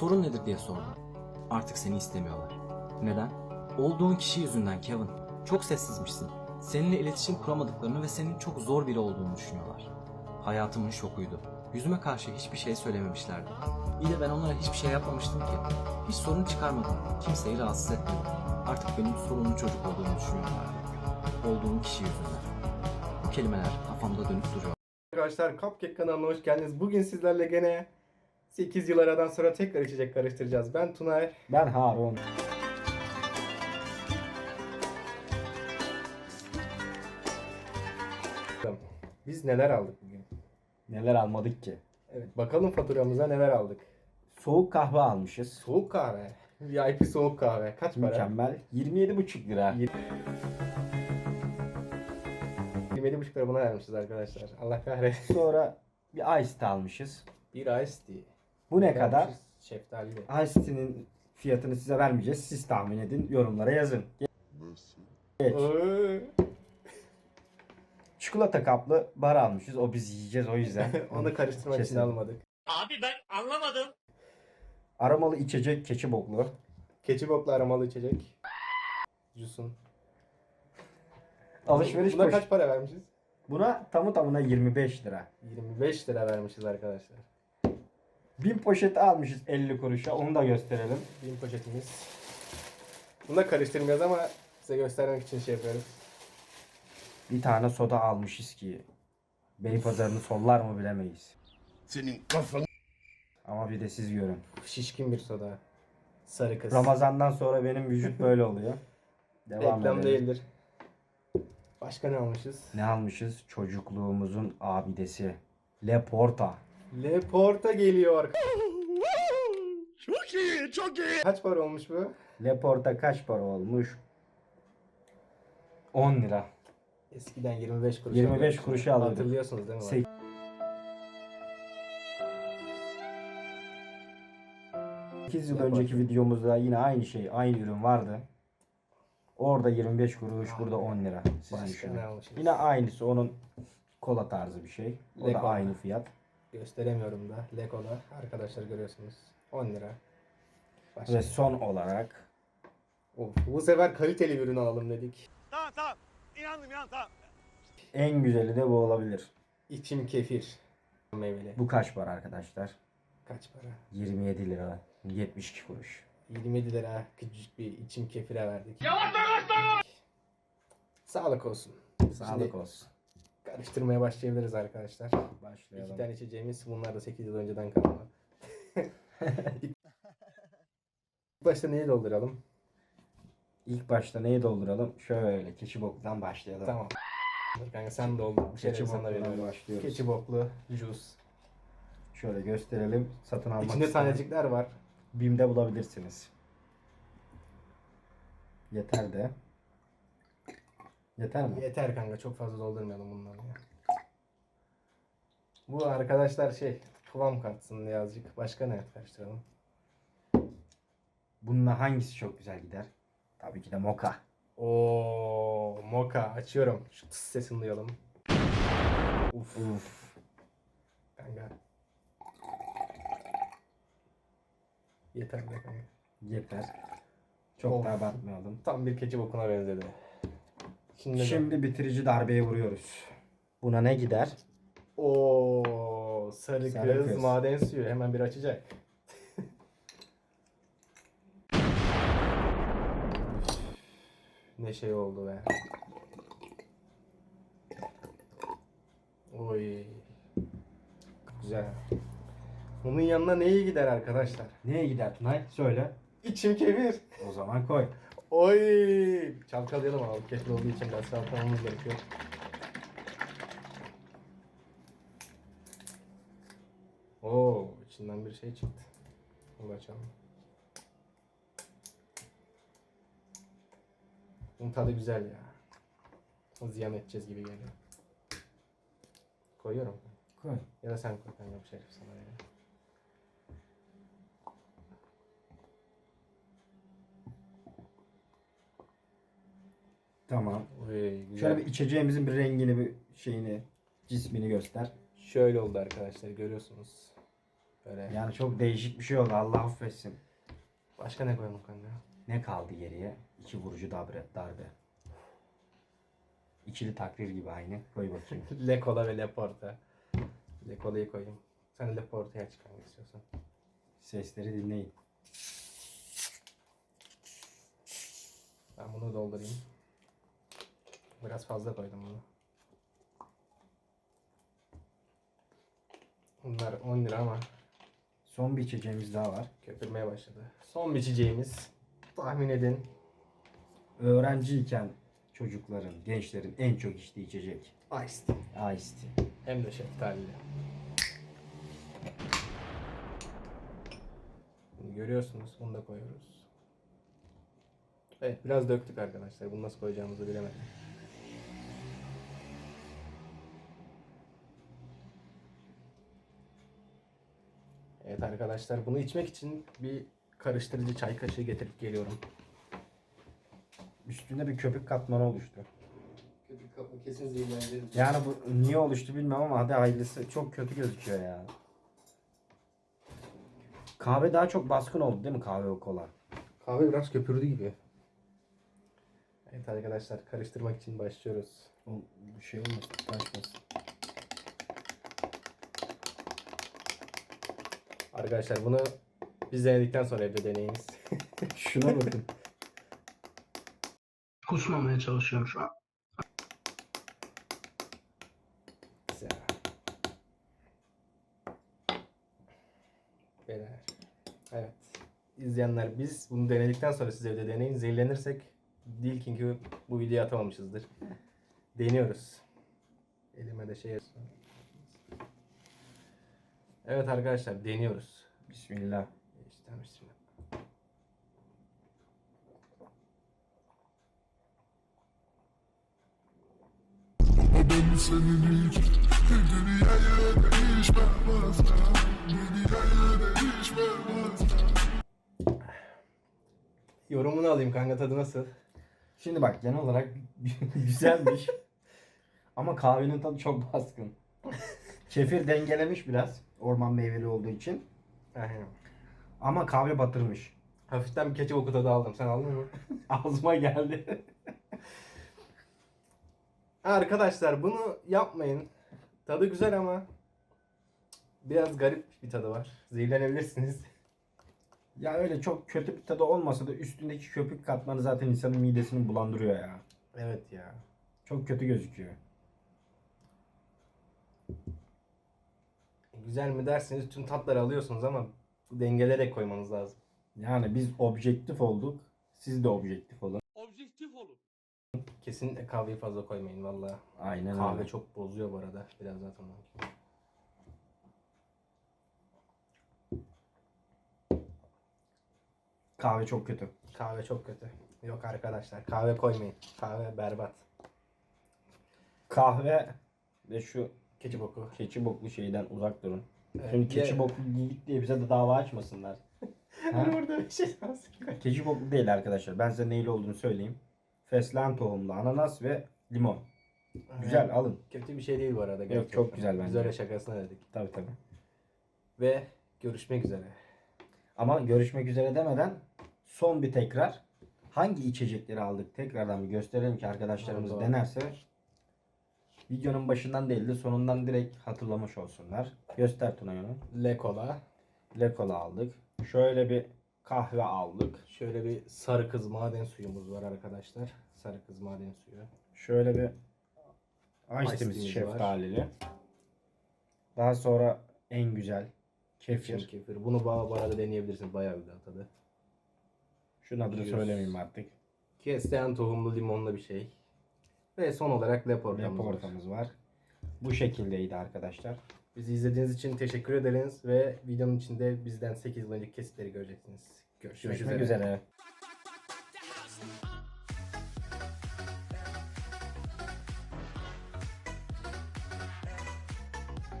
Sorun nedir diye sordum. Artık seni istemiyorlar. Neden? Olduğun kişi yüzünden Kevin. Çok sessizmişsin. Seninle iletişim kuramadıklarını ve senin çok zor biri olduğunu düşünüyorlar. Hayatımın şokuydu. Yüzüme karşı hiçbir şey söylememişlerdi. İyi de ben onlara hiçbir şey yapmamıştım ki. Hiç sorun çıkarmadım. Kimseyi rahatsız etmedim. Artık benim sorunlu çocuk olduğumu düşünüyorlar. Olduğum kişi yüzünden. Bu kelimeler kafamda dönüp duruyor. Arkadaşlar Cupcake kanalına hoş geldiniz. Bugün sizlerle gene 8 yıl aradan sonra tekrar içecek karıştıracağız. Ben Tunay. Ben Harun. Biz neler aldık bugün? Neler almadık ki? Evet bakalım faturamıza neler aldık. Soğuk kahve almışız. Soğuk kahve. VIP soğuk kahve. Kaç para? Mükemmel. 27,5 lira. 27,5 lira buna vermişiz arkadaşlar. Allah kahretsin. Sonra bir Ice Tea almışız. Bir Ice Tea. Bu ne kadar? Şeftalili. Ice fiyatını size vermeyeceğiz. Siz tahmin edin. Yorumlara yazın. Geç. Çikolata kaplı bar almışız. O biz yiyeceğiz o yüzden. Onu karıştırmak için almadık. Aromalı içecek keçi boklu. Keçi boklu aromalı içecek. Jusun. Alışveriş Buna boş- kaç para vermişiz? Buna tamı tamına 25 lira. 25 lira vermişiz arkadaşlar. Bin poşet almışız 50 kuruşa. Onu da gösterelim. Bin poşetimiz. Bunu da karıştırmıyoruz ama size göstermek için şey yapıyoruz. Bir tane soda almışız ki Beypazarı'nı sollar mı bilemeyiz. Senin kafanı Ama bir de siz görün. Şişkin bir soda. Sarı kız. Ramazandan sonra benim vücut böyle oluyor. Devam Reklam edelim. değildir. Başka ne almışız? Ne almışız? Çocukluğumuzun abidesi. Le Porta. Le Porta geliyor. çok iyi, çok iyi. Kaç para olmuş bu? Le Porta kaç para olmuş? 10 lira. Eskiden 25 kuruş. 25 alıyorduk. kuruşa alıyorduk. Hatırlıyorsunuz değil mi? Sek- 8 yıl önceki videomuzda yine aynı şey, aynı ürün vardı. Orada 25 kuruş, burada 10 lira. Siz Başka düşünün. ne almışız? Yine aynısı onun kola tarzı bir şey. O da aynı fiyat. Gösteremiyorum da. Lekola. Arkadaşlar görüyorsunuz. 10 lira. Başka. Ve son olarak Of, bu sefer kaliteli bir ürün alalım dedik. Tamam tamam. İnandım ya tamam. en güzeli de bu olabilir. İçim kefir. Meyveli. Bu kaç para arkadaşlar? Kaç para? 27 lira. 72 kuruş. 27 lira küçücük bir içim kefire verdik. Sağlık olsun. Sağlık Şimdi olsun. Karıştırmaya başlayabiliriz arkadaşlar. İki Başlayalım. tane içeceğimiz bunlar da 8 yıl önceden kalma. İlk başta neyi dolduralım? İlk başta neyi dolduralım? Şöyle keçi bokludan başlayalım. Tamam. Kanka sen doldur. Bir Keçi sana bokludan veriyorum. başlıyoruz. Keçi boklu, jus. Şöyle gösterelim. Satın almak İçinde isteyen tanecikler var. BİM'de bulabilirsiniz. Yeter de. Yeter mi? Yeter kanka çok fazla doldurmayalım bunları ya. Bu arkadaşlar şey kıvam katsın diye azıcık. Başka ne karıştıralım? Bununla hangisi çok güzel gider? Tabii ki de moka. Oo, moka açıyorum. Şu tıs sesini duyalım. Uf. Uf. Kanka. Yeter be kanka. Yeter. Çok Of. da abartmayalım. Tam bir keçi bokuna benzedi. Şimdi, Şimdi bitirici darbeye vuruyoruz. Buna ne gider? o sarı, Sarı kız, kız. maden suyu hemen bir açacak. ne şey oldu be. Oy. Güzel. Bunun yanına neyi gider arkadaşlar? Neye gider Tunay? Söyle. İçim kefir. O zaman koy. Oy! Çalkalayalım abi. Kefir olduğu için biraz çalkalamamız gerekiyor. Oo, içinden bir şey çıktı. Onu açalım. Bunun tadı güzel ya. Ziyan edeceğiz gibi geliyor. Koyuyorum. Koy. Ya da sen koy bir şey sana ya. Tamam. Oy, güzel. Şöyle bir içeceğimizin bir rengini, bir şeyini, cismini göster. Şöyle oldu arkadaşlar görüyorsunuz. Şöyle. Yani çok değişik bir şey oldu Allah affetsin. Başka ne koyalım kanka? Ne kaldı geriye? İki vurucu darbe. darbe. İkili takrir gibi aynı. Koy bakayım. Lekola ve Leporta. Lekola'yı koyayım. Sen Leporta'ya aç kanka istiyorsan. Sesleri dinleyin. Ben bunu doldurayım. Biraz fazla koydum bunu. Bunlar 10 lira ama Son bir içeceğimiz daha var. köpürmeye başladı. Son biçeceğimiz tahmin edin. Öğrenciyken çocukların, gençlerin en çok içtiği içecek. Ice tea. Hem de şeftalili. Görüyorsunuz bunu da koyuyoruz. Evet biraz döktük arkadaşlar. Bunu nasıl koyacağımızı bilemedim. Evet arkadaşlar bunu içmek için bir karıştırıcı çay kaşığı getirip geliyorum. Üstünde bir köpük katmanı oluştu. Köpük kapı kesin zehirleneceğiz. Yani bu niye oluştu bilmem ama hadi hayırlısı. Çok kötü gözüküyor ya. Kahve daha çok baskın oldu değil mi kahve ve kola? Kahve biraz köpürdü gibi. Evet arkadaşlar karıştırmak için başlıyoruz. O bu şey olmasın, taşmasın. Arkadaşlar bunu biz denedikten sonra evde deneyiniz. Şuna bakın. Kusmamaya çalışıyorum şu an. Güzel. Beyler. Evet. İzleyenler biz bunu denedikten sonra siz evde deneyin. Zehirlenirsek değil çünkü bu videoyu atamamışızdır. Deniyoruz. Elime de şey Evet arkadaşlar deniyoruz. Bismillah. İşte bismillah. Yorumunu alayım kanka tadı nasıl? Şimdi bak genel olarak güzelmiş. Ama kahvenin tadı çok baskın. Kefir dengelemiş biraz. Orman meyveli olduğu için. Aynen. Ama kahve batırmış. Hafiften bir keçi boku tadı aldım. Sen aldın mı? Ağzıma geldi. Arkadaşlar bunu yapmayın. Tadı güzel ama biraz garip bir tadı var. Zehirlenebilirsiniz. ya öyle çok kötü bir tadı olmasa da üstündeki köpük katmanı zaten insanın midesini bulandırıyor ya. Evet ya. Çok kötü gözüküyor. Güzel mi derseniz tüm tatları alıyorsunuz ama dengelerek koymanız lazım. Yani biz objektif olduk. Siz de objektif olun. Objektif olun. Kesinlikle kahveyi fazla koymayın valla. Aynen Kahve öyle. çok bozuyor bu arada. Biraz zaten ondan. Kahve çok kötü. Kahve çok kötü. Yok arkadaşlar kahve koymayın. Kahve berbat. Kahve ve şu Keçi boku. keçi boklu şeyden uzak durun. Evet, Şimdi keçi boklu giydik diye bize de dava açmasınlar. Ha? Burada bir şey lazım. Keçi boklu değil arkadaşlar. Ben size neyli olduğunu söyleyeyim. Fesleğen tohumlu ananas ve limon. Güzel alın. Kötü bir şey değil bu arada. Yok, çok güzel bence. Biz öyle şakasına dedik. Tabii tabii. Ve görüşmek üzere. Ama görüşmek üzere demeden son bir tekrar hangi içecekleri aldık tekrardan bir gösterelim ki arkadaşlarımız Doğru. denerse videonun başından değil de sonundan direkt hatırlamış olsunlar. Göster Tunay onu. Le Cola. Le Cola aldık. Şöyle bir kahve aldık. Şöyle bir sarı kız maden suyumuz var arkadaşlar. Sarı kız maden suyu. Şöyle bir tea'miz şeftalili. Daha sonra en güzel Kefir. kefir. kefir. Bunu bu bu arada deneyebilirsiniz. Bayağı güzel tadı. Şunun adını Yiyoruz. söylemeyeyim artık. Kesteğen tohumlu limonlu bir şey. Ve son olarak leportamız var. Reportamız var. Bu şekildeydi arkadaşlar. Bizi izlediğiniz için teşekkür ederiz ve videonun içinde bizden 8 yıl önceki kesitleri göreceksiniz. Görüşmek, Görüşmek üzere. üzere.